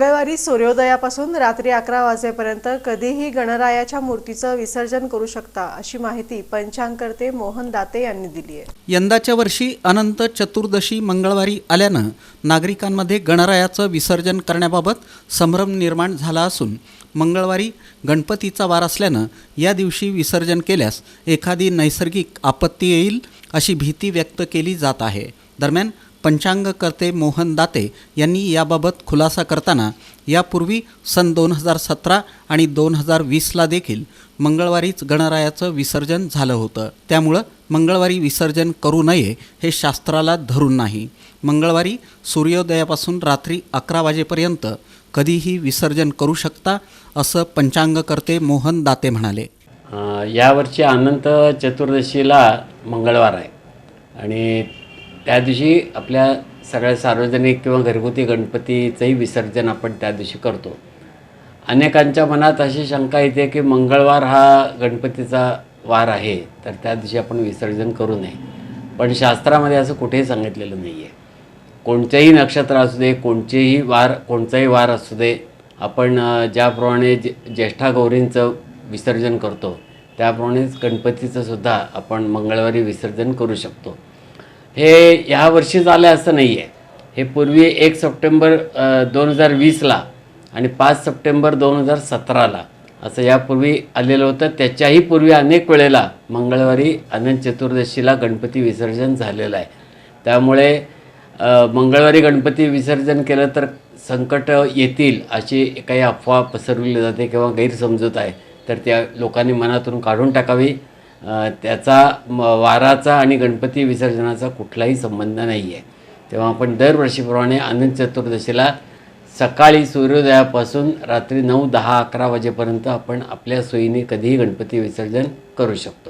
मंगळवारी सूर्योदयापासून रात्री अकरा वाजेपर्यंत कधीही गणरायाच्या मूर्तीचं विसर्जन करू शकता अशी माहिती पंचांगकर्ते मोहन दाते यांनी दिली आहे. यंदाच्या वर्षी अनंत चतुर्दशी मंगळवारी आल्यानं नागरिकांमध्ये गणरायाचं विसर्जन करण्याबाबत संभ्रम निर्माण झाला असून मंगळवारी गणपतीचा वार असल्यानं या दिवशी विसर्जन केल्यास एखादी नैसर्गिक आपत्ती येईल अशी भीती व्यक्त केली जात आहे. दरम्यान पंचांगकर्ते मोहन दाते यांनी याबाबत खुलासा करताना यापूर्वी सन दोन हजार सतरा आणि दोन हजार वीसला देखील मंगळवारीच गणरायाचं विसर्जन झालं होतं. त्यामुळं मंगळवारी विसर्जन करू नये हे शास्त्राला धरून नाही. मंगळवारी सूर्योदयापासून रात्री अकरा वाजेपर्यंत कधीही विसर्जन करू शकता असं पंचांगकर्ते मोहन दाते म्हणाले. यावरची अनंत चतुर्दशीला मंगळवार आहे. आणि त्या दिवशी आपल्या सगळ्या सार्वजनिक किंवा घरगुती गणपतीचंही विसर्जन आपण त्या दिवशी करतो. अनेकांच्या मनात अशी शंका येते की मंगळवार हा गणपतीचा वार आहे तर त्या दिवशी आपण विसर्जन करू नये. पण शास्त्रामध्ये असं कुठेही सांगितलेलं नाही आहे कोणतेही नक्षत्र असू दे कोणतेही वार कोणताही वार असू दे आपण ज्याप्रमाणे जे ज्येष्ठा गौरींचं विसर्जन करतो त्याप्रमाणेच गणपतीचं सुद्धा आपण मंगळवारी विसर्जन करू शकतो. हे ह्या वर्षी झालं असं नाही आहे हे पूर्वी एक सप्टेंबर दोन हजार वीसला आणि पाच सप्टेंबर दोन हजार सतराला असं यापूर्वी आलेलं होतं. त्याच्याही पूर्वी अनेक वेळेला मंगळवारी अनंत चतुर्दशीला गणपती विसर्जन झालेलं आहे. त्यामुळे मंगळवारी गणपती विसर्जन केलं तर संकट येतील अशी काही अफवा पसरवली जाते किंवा गैरसमजूत आहे तर त्या लोकांनी मनातून काढून टाकावी. त्याचा म वाराचा आणि गणपती विसर्जनाचा कुठलाही संबंध नाही आहे तेव्हा आपण दरवर्षीप्रमाणे अनंत चतुर्दशीला सकाळी सूर्योदयापासून रात्री नऊ दहा अकरा वाजेपर्यंत आपण आपल्या सोयीने कधीही गणपती विसर्जन करू शकतो.